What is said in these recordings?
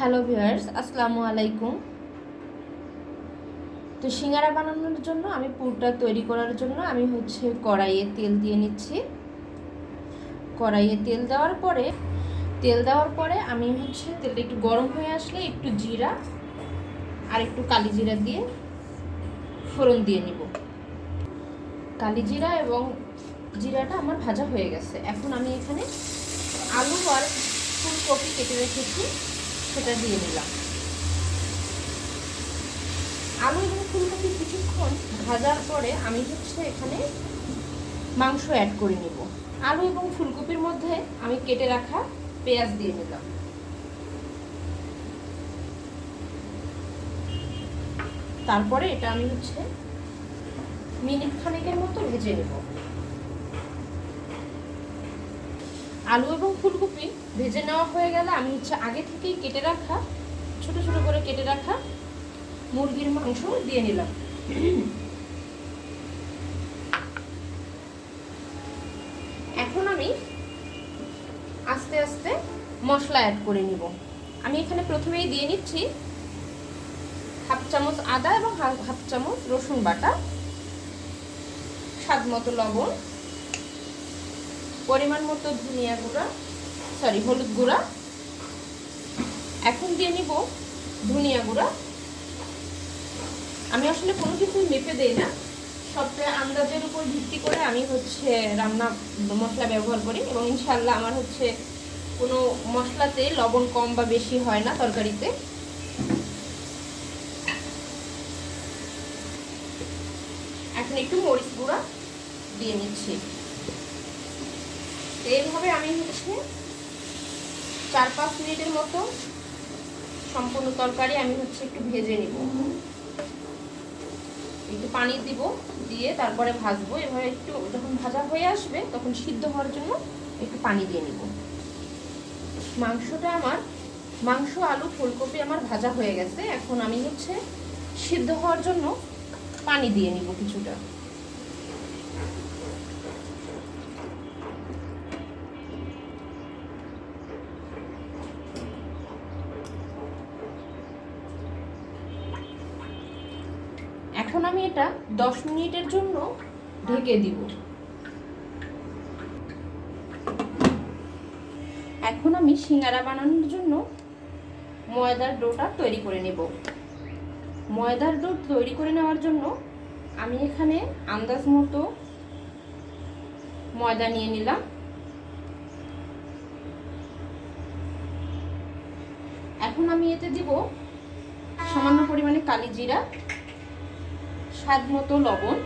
Hello viewers আসসালামু আলাইকুম। তো সিঙ্গারা বানানোর জন্য আমি পুরটা তৈরি করার জন্য আমি হচ্ছে কড়াইয়ে তেল দিয়ে নিচ্ছি। কড়াইয়ে তেল দেওয়ার পরে, তেল দেওয়ার পরে আমি হচ্ছে তেলটা একটু গরম হয়ে আসলে একটু জিরা আর একটু কালি জিরা দিয়ে ফোড়ন দিয়ে নিব। কালি জিরা এবং জিরাটা আমার ভাজা হয়ে গেছে। এখন আমি এখানে আলু আর ফুলকপি কেটে রেখেছি। সেটা দিয়ে নিলাম। আলু এবং ফুলকপি কিছুক্ষণ ভাজার পরে আমি হচ্ছে এখানে মাংস অ্যাড করে নিব। আলু এবং ফুলকপির মধ্যে আমি কেটে রাখা পেঁয়াজ দিয়ে নিলাম। তারপরে এটা আমি হচ্ছে মিনিট খানেকের মতো ভেজে নেব। আলু এবং ফুলকপি ভেজে নেওয়া হয়ে গেলে আমি হচ্ছে আগে থেকেই কেটে রাখা, ছোট ছোট করে কেটে রাখা মুরগির মাংস দিয়ে নিলাম। এখন আমি আস্তে আস্তে মশলা অ্যাড করে নিব। আমি এখানে প্রথমেই দিয়ে নিচ্ছি হাফ চামচ আদা এবং হাফ চামচ রসুন বাটা, স্বাদ মতো লবণ। পরিমাণ মতো ধনিয়া গুঁড়া সরি হলুদ গুঁড়া। এখন দিয়ে নিব ধনিয়া গুঁড়া। আমি আসলে কোনো কিছু মেপে দেই না। সবটা আন্দাজের উপর ভিত্তি করে আমি হচ্ছে রান্না মশলা ব্যবহার করি এবং ইনশাল্লাহ আমার হচ্ছে কোনো মশলাতে লবণ কম বা বেশি হয় না তরকারিতে। এখন একটু মরিচ গুঁড়া দিয়ে নিচ্ছি। এইভাবে আমি হচ্ছে চার পাঁচ মিনিটের মতো সম্পূর্ণ তরকারি আমি হচ্ছে একটু ভেজে নিব। একটু পানি দিব, দিয়ে তারপরে ভাজবো। এভাবে একটু যখন ভাজা হয়ে আসবে, তখন সিদ্ধ হওয়ার জন্য একটু পানি দিয়ে নিব। মাংসটা আমার, মাংস, আলু, ফুলকপি আমার ভাজা হয়ে গেছে। এখন আমি হচ্ছে সিদ্ধ হওয়ার জন্য পানি দিয়ে নিব কিছুটা। এখন আমি এটা দশ মিনিটের জন্য ঢেকে দিব। এখন আমি সিঙ্গারা বানানোর জন্য ময়দার ডোটা তৈরি করে নেব। ময়দার ডো তৈরি করে নেওয়ার জন্য আমি এখানে আন্দাজ মতো ময়দা নিয়ে নিলাম। এখন আমি এতে দিব সামান্য পরিমাণে কালি জিরা। স্বাদ মতো লবণ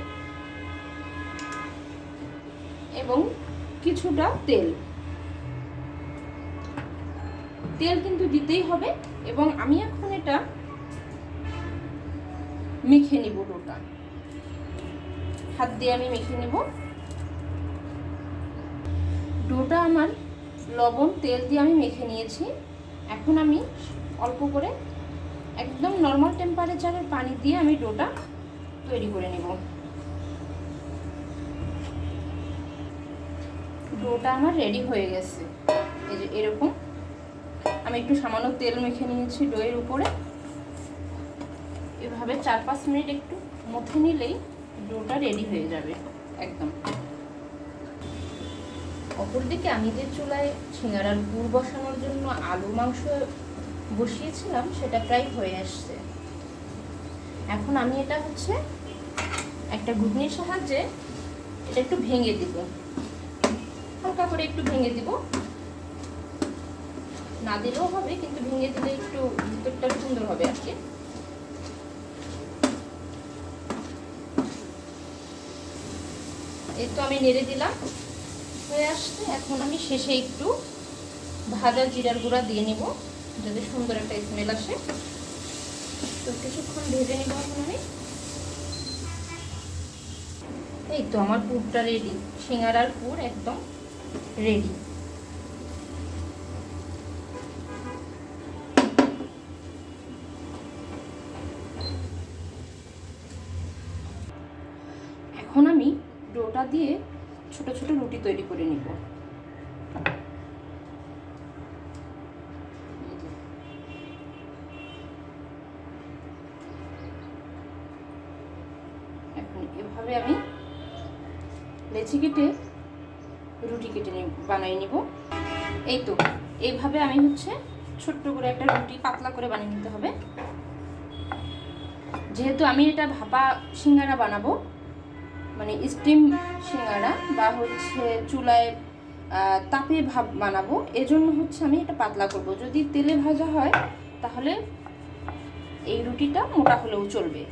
এবং কিছুটা তেল। তেল কিন্তু দিতেই হবে এবং আমি এখন এটা মেখে নিব ডোটা। হাত দিয়ে আমি মেখে নিব। ডোটা আমার লবণ, তেল দিয়ে আমি মেখে নিয়েছি। এখন আমি অল্প করে একদম নর্মাল টেম্পারেচারের পানি দিয়ে আমি ডোটা তৈরি করে নেব। ডোটা আমার রেডি হয়ে গেছে। এই যে এরকম। আমি একটু সামান্য তেল মেখে নিয়েছি ডোয়ের উপরে। এভাবে চার পাঁচ মিনিট একটু মথে নিলেই ডোটা রেডি হয়ে যাবে, একদম। অপরদিকে আমি যে চুলায় সিঙ্গারার গুড় বসানোর জন্য আলু, মাংস বসিয়েছিলাম, সেটা প্রায় হয়ে আসছে। এখন আমি এটা হচ্ছে একটা ঘুগনির সাহায্যে এটা একটু ভেঙে দিব। হালকা করে একটু ভেঙে দিব। না দিলেও হবে, কিন্তু ভেঙে দিলে একটু ভিতরটা সুন্দর হবে আর কি। এই তো আমি নেড়ে দিলাম। হয়ে আসছে। এখন আমি শেষে একটু ভাজা জিরার গুঁড়া দিয়ে নিব, যাতে সুন্দর একটা স্মেল আসে। তো কিছুক্ষণ ভেজে নিব এখন আমি। এই তো আমার পুরটা রেডি সিঙ্গারার পুর একদম রেডি এখন আমি ডোটা দিয়ে ছোট ছোট রুটি তৈরি করে নিব এভাবে আমি লেচি কেটে রুটি কেটে বানিয়ে নিব। এই তো, এইভাবে আমি হচ্ছে ছোট্ট করে একটা রুটি পাতলা করে বানিয়ে নিতে হবে। যেহেতু আমি এটা ভাপা সিঙ্গারা বানাবো মানে স্টিম সিঙ্গারা বা হচ্ছে চুলায় তাপে ভাপ বানাবো, এজন্য হচ্ছে আমি এটা পাতলা করব। যদি তেলে ভাজা হয়, তাহলে এই রুটিটা মোটা হলেও চলবে।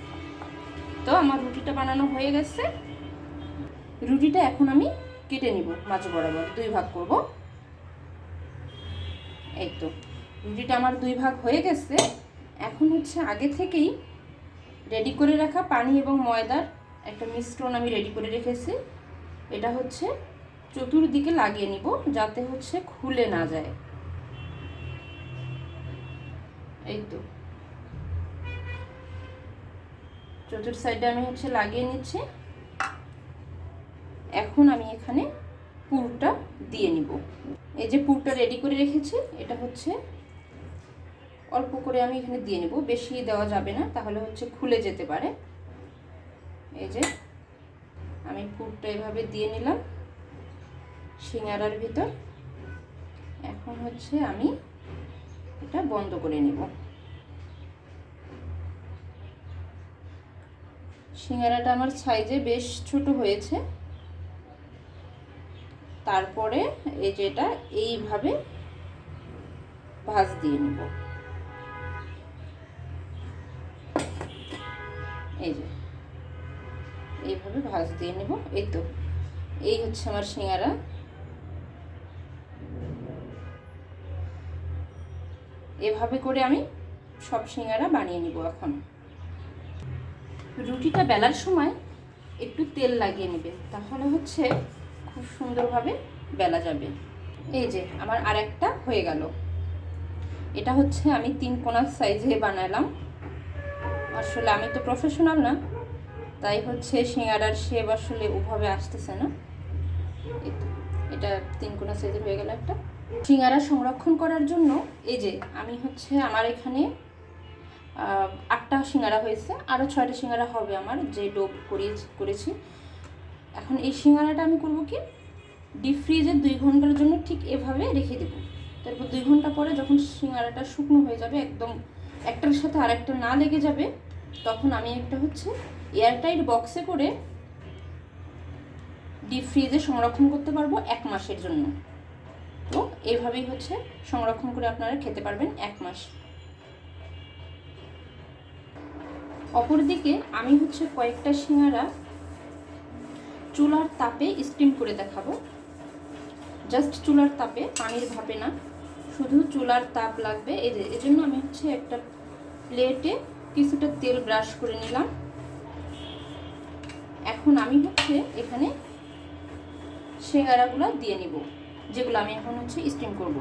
তো আমার রুটিটা বানানো হয়ে গেছে। রুটিটা এখন আমি কেটে নিব মাছ বরাবর, দুই ভাগ করব। এই তো, রুটিটা আমার দুই ভাগ হয়ে গেছে। এখন হচ্ছে আগে থেকেই রেডি করে রাখা পানি এবং ময়দার একটা মিশ্রণ আমি রেডি করে রেখেছি। এটা হচ্ছে চতুর্দিকে লাগিয়ে নিব, যাতে হচ্ছে খুলে না যায়। এই তো। চতুর সাইডে আমি হচ্ছে লাগিয়ে নিচ্ছি। এখন আমি এখানে পুরটা দিয়ে নিব। এই যে পুরটা রেডি করে রেখেছি, এটা হচ্ছে অল্প করে আমি এখানে দিয়ে নেব। বেশি দেওয়া যাবে না, তাহলে হচ্ছে খুলে যেতে পারে। এই যে আমি পুরটা এভাবে দিয়ে নিলাম সিঙ্গারার ভিতর। এখন হচ্ছে আমি এটা বন্ধ করে নিব। সিঙ্গারাটা আমার সাইজে বেশ ছোট হয়েছে। তারপরে এই যেটা, এইভাবে ভাজ দিয়ে নিব। এই যে, এইভাবে ভাজ দিয়ে নেব। এই তো, এই হচ্ছে আমার সিঙ্গারা। এভাবে করে আমি সব সিঙ্গারা বানিয়ে নিব এখন। রুটিটা বেলার সময় একটু তেল লাগিয়ে নেবে। তাহলে হচ্ছে খুব সুন্দরভাবে বেলা যাবে। এই যে, আমার আরেকটা হয়ে গেল। এটা হচ্ছে আমি তিন কোনার সাইজে বানালাম। আসলে আমি তো প্রফেশনাল না, তাই হচ্ছে সিঙ্গারার শেপ আসলে ওভাবে আসতেছে না। এটা তিন কোনা সাইজের হয়ে গেল একটা। সিঙ্গারা সংরক্ষণ করার জন্য এই যে, আমি হচ্ছে আমার এখানে আটটা সিঙ্গারা হয়েছে আরও ছয়টা সিঙ্গারা হবে আমার, যে ডোপ করিয়ে করেছি। এখন এই সিঙ্গারাটা আমি করব কি? ডিপ ফ্রিজে দুই ঘণ্টার জন্য ঠিক এভাবে রেখে দেবো। তারপর দুই ঘণ্টা পরে যখন সিঙ্গারাটা শুকনো হয়ে যাবে, একদম একটার সাথে আরেকটা না লেগে যাবে, তখন আমি একটা হচ্ছে এয়ারটাইট বক্সে করে ডিপ ফ্রিজে সংরক্ষণ করতে পারব এক মাসের জন্য। তো এইভাবেই হচ্ছে সংরক্ষণ করে আপনারা খেতে পারবেন এক মাস। অপরদিকে আমি হচ্ছে কয়েকটা সিঙ্গারা চুলার তাপে স্টিম করে দেখাবো। জাস্ট চুলার তাপে, পানির ভাপে না। শুধু চুলার তাপ লাগবে। এই যে এজন্য আমি হচ্ছে একটা প্লেটে কিছুটা তেল ব্রাশ করে নিলাম। এখন আমি হচ্ছে এখানে সিঙ্গারাগুলো দিয়ে নিব, যেগুলো আমি এখন হচ্ছে স্টিম করব।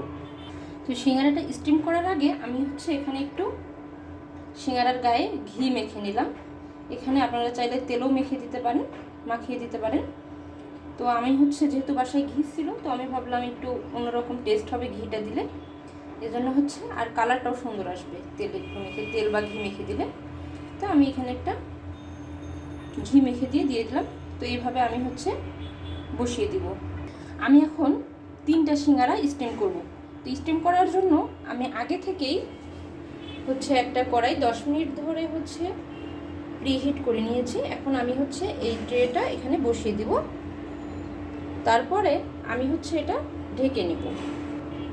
তো সিঙ্গারাটা স্টিম করার আগে আমি হচ্ছে এখানে একটু সিঙ্গারার গায়ে ঘি মেখে নিলাম। এখানে আপনারা চাইলে তেলও মেখে দিতে পারেন, মাখিয়ে দিতে পারেন। তো আমি হচ্ছে যেহেতু বাসায় ঘি ছিল, তো আমি ভাবলাম একটু অন্যরকম টেস্ট হবে ঘিটা দিলে। এজন্য হচ্ছে আর কালারটাও সুন্দর আসবে তেল একটু মেখে, তেল বা ঘি মেখে দিলে। তো আমি এখানে একটা ঘি মেখে দিয়ে দিয়ে দিলাম। তো এইভাবে আমি হচ্ছে বসিয়ে দিব। আমি এখন তিনটা সিঙ্গারা স্টিম করব। তো স্টিম করার জন্য আমি আগে থেকেই হচ্ছে একটা কড়াই দশ মিনিট ধরে হচ্ছে প্রিহিট করে নিয়েছি। এখন আমি হচ্ছে এই ট্রেটা এখানে বসিয়ে দিব। তারপরে আমি হচ্ছে এটা ঢেকে নিব।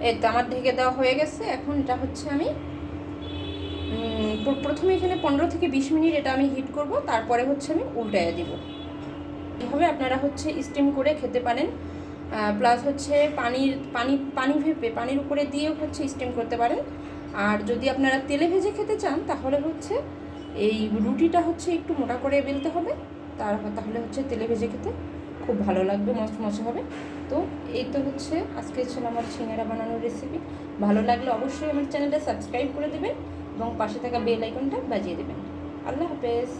এই তো আমার ঢেকে দেওয়া হয়ে গেছে। এখন এটা হচ্ছে আমি প্রথমে এখানে পনেরো থেকে বিশ মিনিট এটা আমি হিট করব। তারপরে হচ্ছে আমি উল্টায় দিব। এভাবে আপনারা হচ্ছে স্টিম করে খেতে পারেন। প্লাস হচ্ছে পানির, পানি পানি ভেপে, পানির উপরে দিয়েও হচ্ছে স্টিম করতে পারেন। আর যদি আপনারা তেলে ভেজে খেতে চান, তাহলে হচ্ছে এই রুটিটা হচ্ছে একটু মোটা করে বেলতে হবে। তার তাহলে হচ্ছে তেলে ভেজে খেতে খুব ভালো লাগবে, মস্ত মশা হবে। তো এই তো হচ্ছে আজকে ছিল আমার সিঙ্গারা বানানোর রেসিপি ভালো লাগলে অবশ্যই আমার চ্যানেলটা সাবস্ক্রাইব করে দেবেন এবং পাশে থাকা বেল আইকনটা বাজিয়ে দেবেন। আল্লাহ হাফেজ।